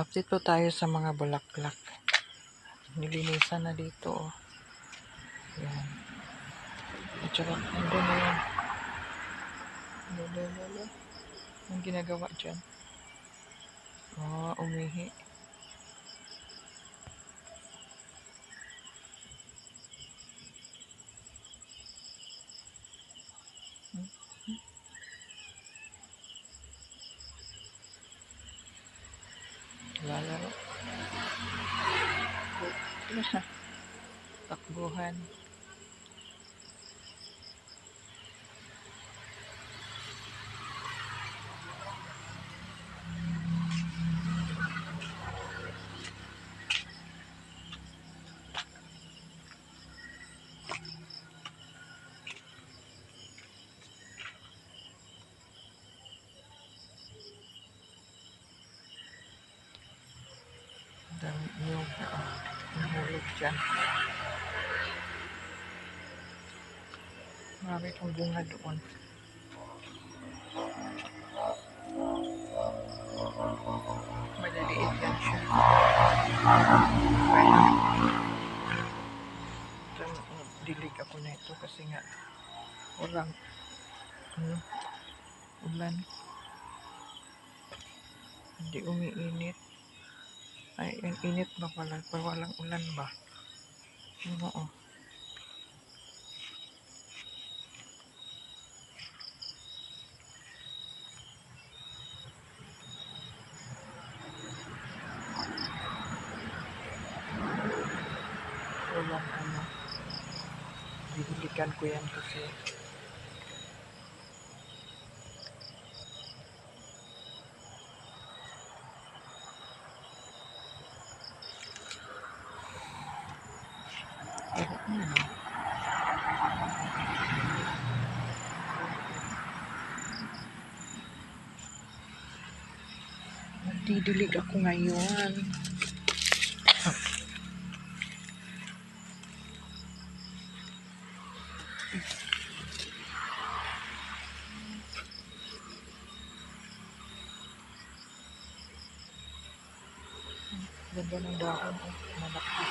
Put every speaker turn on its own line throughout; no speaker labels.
Update po tayo sa mga bulaklak. Nilinisan na dito, oh. Yan. At saka, nandun na yan. Lolo, lolo. Anong ginagawa dyan? Oh, umihi. Lalaro. Ano siya? Takbuhan. Dami yung uh, nahulog dyan. Marami itong bunga doon. Maliliit yan siya. Ito, dilig ako na ito kasi nga walang ano, ulan. Hindi umiinit. Ay, init ba pala? Pa walang ulan ba? Ano, oh. Walang ano. Didilikan ko yan kasi Nagdidilig ako ngayon. Ganda ng dahon. Oh. Malaki.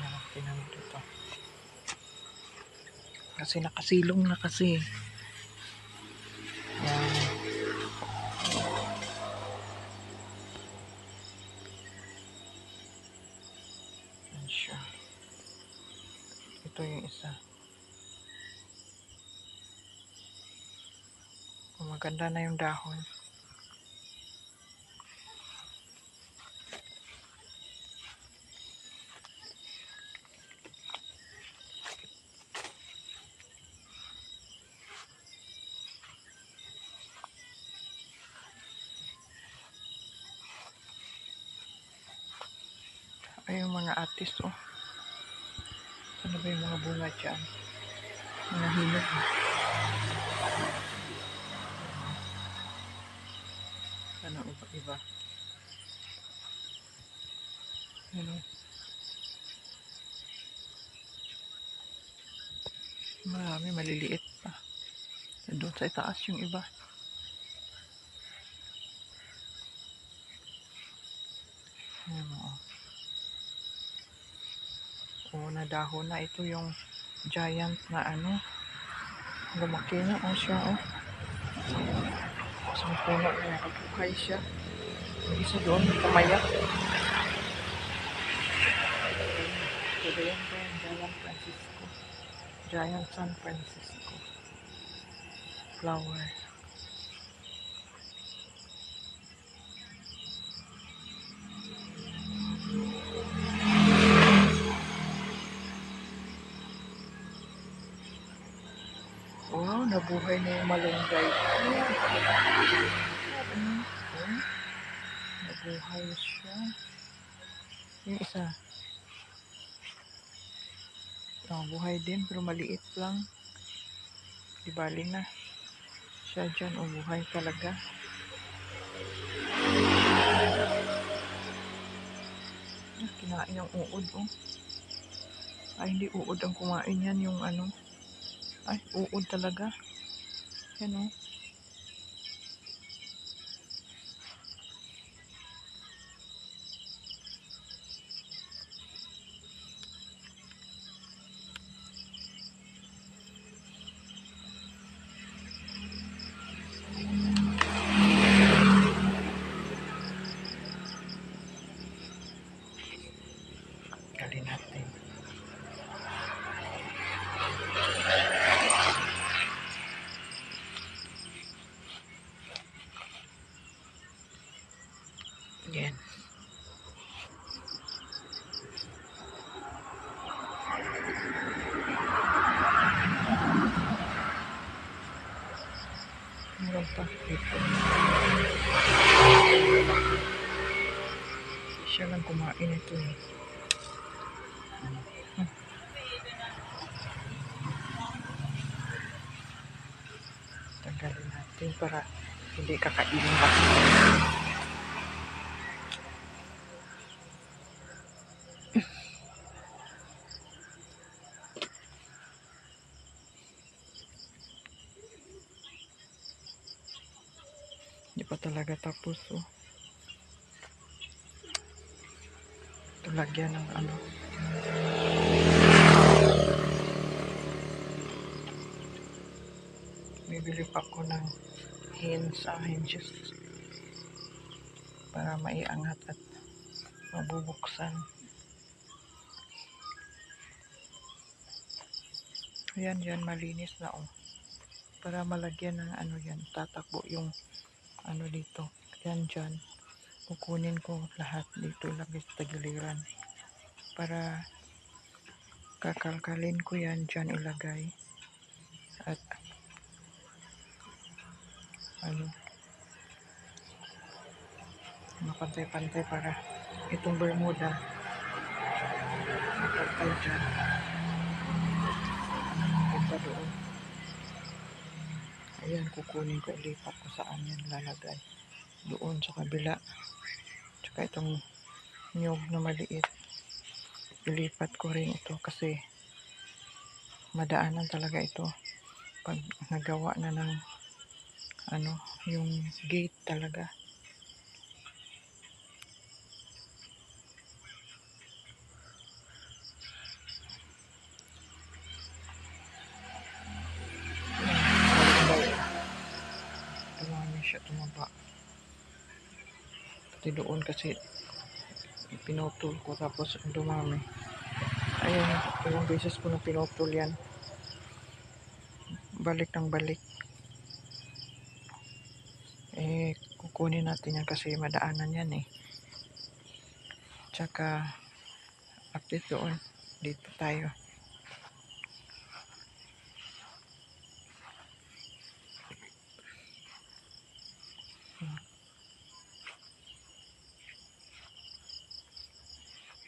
Malaki naman dito. Kasi nakasilong na kasi. Yan. Yan siya. Ito yung isa. Maganda na yung dahon. Ay, yung mga artist, oh. Ano ba yung mga bunga dyan? Mga hinog. Ano iba iba? Ano? Marami, maliliit pa. Doon sa itaas yung iba. Ayan mo, oh. Oo, na dahon na. Ito yung giant na ano. Lumaki na oh siya oh. Isang puno na nakabuhay siya. Yung isa doon, kamayak. Ito yan po yung Giant Francisco. Giant San Francisco. Flower. Nabuhay na yung malunggay. Ano? Hmm? Nabuhay siya. Yung isa. Oh, buhay din, pero maliit lang. Di bali na. Siya dyan, buhay talaga. Ah, kinain yung uod, oh. Ay, hindi uod ang kumain yan, yung ano. Ay, uod talaga. Yan, Hmm. Tanggalin natin para hindi kakainin ba. Hindi pa talaga tapos oh. Lagyan ng ano. Bibili pa ako ng hinge, ah, hinges para maiangat at mabubuksan. Ayan, yan, malinis na oh. Para malagyan ng ano yan, tatakbo yung ano dito. Yan dyan. Kukunin ko lahat dito lagi sa tagiliran. Para kakalkalin ko yan dyan ilagay. At ano mapantay-pantay para itong bermuda mapantay dyan. Punta doon. Ayan, kukunin ko, ilipat ko saan yan lalagay. Doon sa kabila. Tsaka itong nyog na maliit. Ilipat ko rin ito kasi madaanan talaga ito. Pag nagawa na ng ano, yung gate talaga. Siya, tumaba. Pati doon kasi pinutol ko tapos dumami. Ayan, ilang beses ko na pinutol yan. Balik ng balik. Eh, kukunin natin yan kasi madaanan yan eh. Tsaka, update doon. Dito tayo.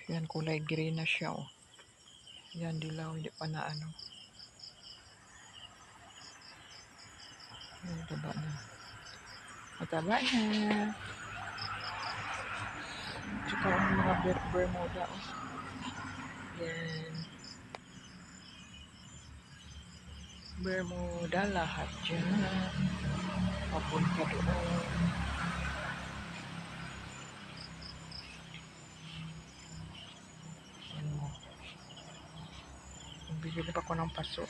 Yan, kulay green na siya, oh. Yan, dilaw, hindi pa na ano. Yan, taba na. Mataba na. Tsaka ang mga ber bermuda, oh. Yan. Bermuda lahat dyan. Papunta doon. Bibili pa ko ng paso.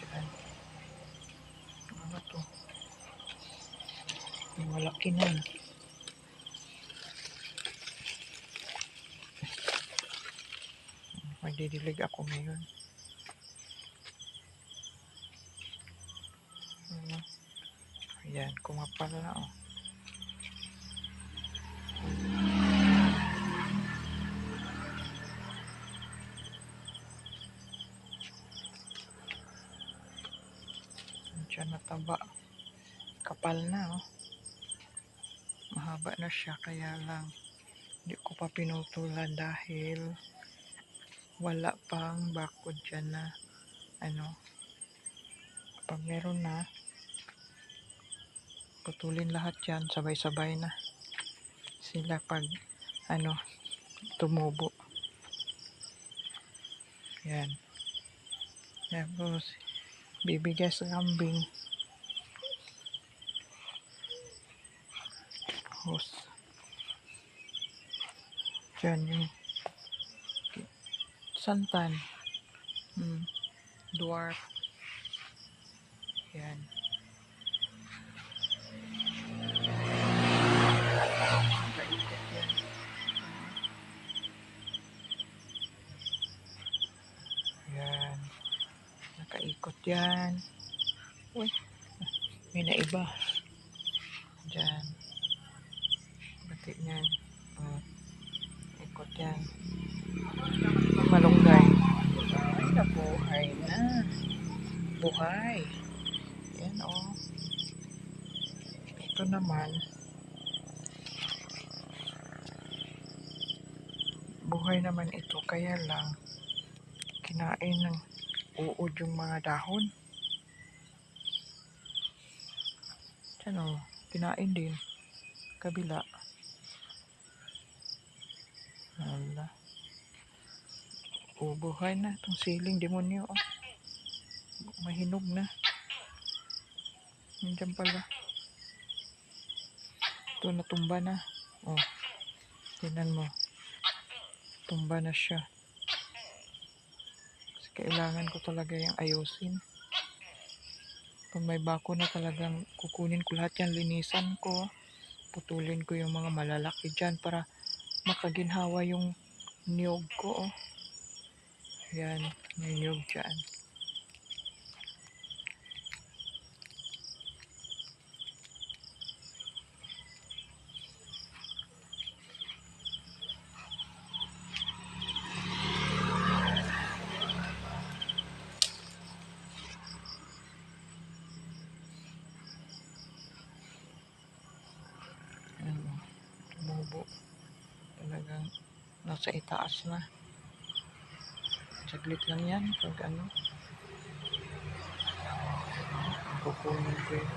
Diyan. Ano to? Malaki na. Magdidilig ako ngayon. Ano? Ayan, kumapal na oh. Diyan nataba. Kapal na oh. Mahaba na siya kaya lang hindi ko pa pinutulan dahil wala pang bakod dyan na ano pag meron na putulin lahat yan sabay-sabay na sila pag ano tumubo yan tapos bibigay sa kambing. Hose dyan yung santan. Hmm. dwarf. Yan Yan. Nakaikot yan. Uy. May naiba. Diyan. Bati niyan. Oh. Ikot yan. Malunggay. Ay, nabuhay na. Buhay. Yan oh. Ito naman. Buhay naman ito. Kaya lang, kinain ng uod yung mga dahon. Diyan oh. Kinain din. Kabila. Hala. Oh, buhay na. Itong siling demonyo. Oh. Mahinog na. Nandiyan pala. Ito natumba na. Oh. Tingnan mo. Tumba na siya. Kailangan ko talaga yung ayusin. Pag may bako na talagang kukunin ko lahat yan, linisan ko. Putulin ko yung mga malalaki dyan para makaginhawa yung niyog ko. Oh. Yan, may niyog dyan. Ano, tumubo. Talagang nasa itaas na. Saglit lang yan pag ano. Kukunin ko yun.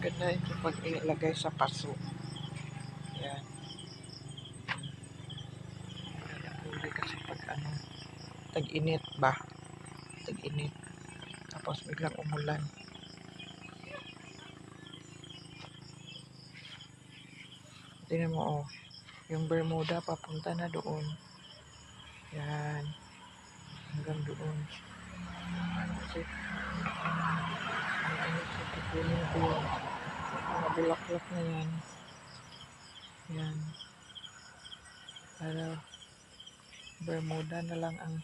Ganda ito pag ilagay sa paso. Yan. Kasi pag ano, tag-init ba? Tag-init. Tapos biglang umulan. Tingnan mo oh. Yung Bermuda papunta na doon. Yan. Hanggang doon. Kasi ang sa kukunin ko yung mga bulaklak na yan. Yan. Para Bermuda na lang ang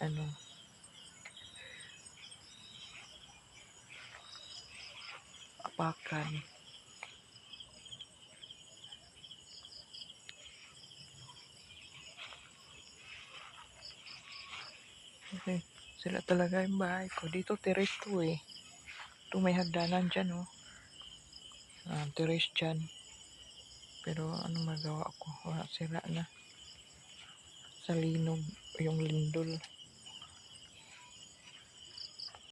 ano apakan. Kasi sila talaga yung bahay ko. Dito terrace to eh. Ito may hagdanan dyan oh. Ah, terrace dyan. Pero ano magawa ko? Wala sila na. Sa yung lindol.